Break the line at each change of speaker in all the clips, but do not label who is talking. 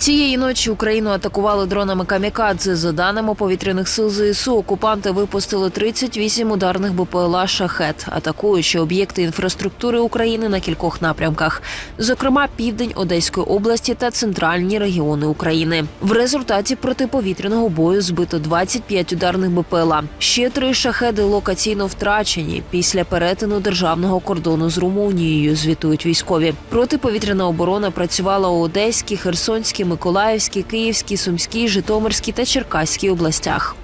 Цієї ночі Україну атакували дронами камікадзе. За даними повітряних сил ЗСУ, окупанти випустили 38 ударних БПЛА «Шахет», атакуючи об'єкти інфраструктури України на кількох напрямках, зокрема південь Одеської області та центральні регіони України. В результаті протиповітряного бою збито 25 ударних БПЛА. Ще три шахеди локаційно втрачені після перетину державного кордону з Румунією. Звітують військові. Протиповітряна оборона працювала у Одеській, Херсонській, Миколаївській, Київській, Сумській, Житомирській та Черкаській областях.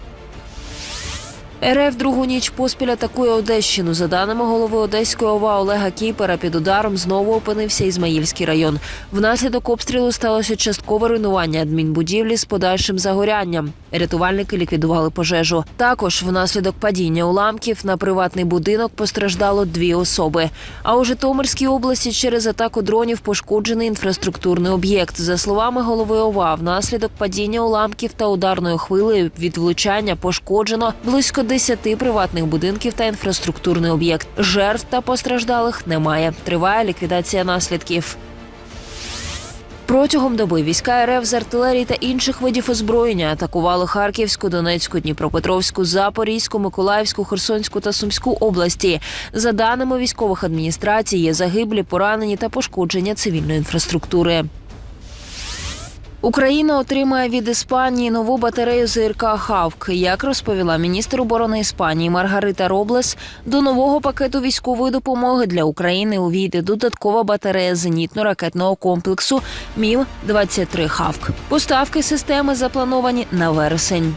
РФ другу ніч поспіль атакує Одещину. За даними голови Одеської ОВА Олега Кіпера, під ударом знову опинився Ізмаїльський район. Внаслідок обстрілу сталося часткове руйнування адмінбудівлі з подальшим загорянням. Рятувальники ліквідували пожежу. Також внаслідок падіння уламків на приватний будинок постраждало дві особи. А у Житомирській області через атаку дронів пошкоджений інфраструктурний об'єкт. За словами голови ОВА, внаслідок падіння уламків та ударної хвили від влучання пошкоджено близько 10 приватних будинків та інфраструктурний об'єкт. Жертв та постраждалих немає. Триває ліквідація наслідків. Протягом доби війська РФ з артилерії та інших видів озброєння атакували Харківську, Донецьку, Дніпропетровську, Запорізьку, Миколаївську, Херсонську та Сумську області. За даними військових адміністрацій, є загиблі, поранені та пошкодження цивільної інфраструктури. Україна отримає від Іспанії нову батарею ЗРК Хавк. Як розповіла міністр оборони Іспанії Маргарита Роблес, до нового пакету військової допомоги для України увійде додаткова батарея зенітно-ракетного комплексу Мів 23 Хавк. Поставки системи заплановані на вересень.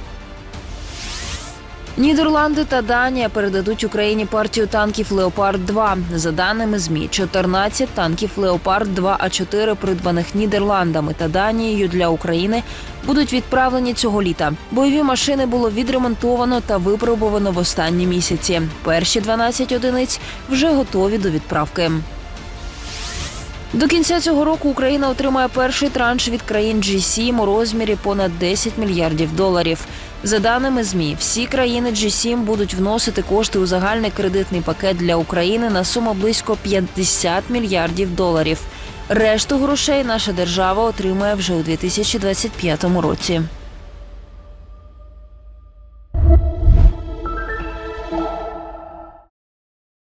Нідерланди та Данія передадуть Україні партію танків Леопард 2 За даними змі, 14 танків Леопард 2 а 4 придбаних Нідерландами та Данією для України будуть відправлені цього літа. Бойові машини було відремонтовано та випробовано в останні місяці. Перші 12 одиниць вже готові до відправки. До кінця цього року Україна отримає перший транш від країн G7 у розмірі понад 10 мільярдів доларів. За даними змі, всі країни G7 будуть вносити кошти у загальний кредитний пакет для України на суму близько 50 мільярдів доларів. Решту грошей наша держава отримає вже у 2025 році.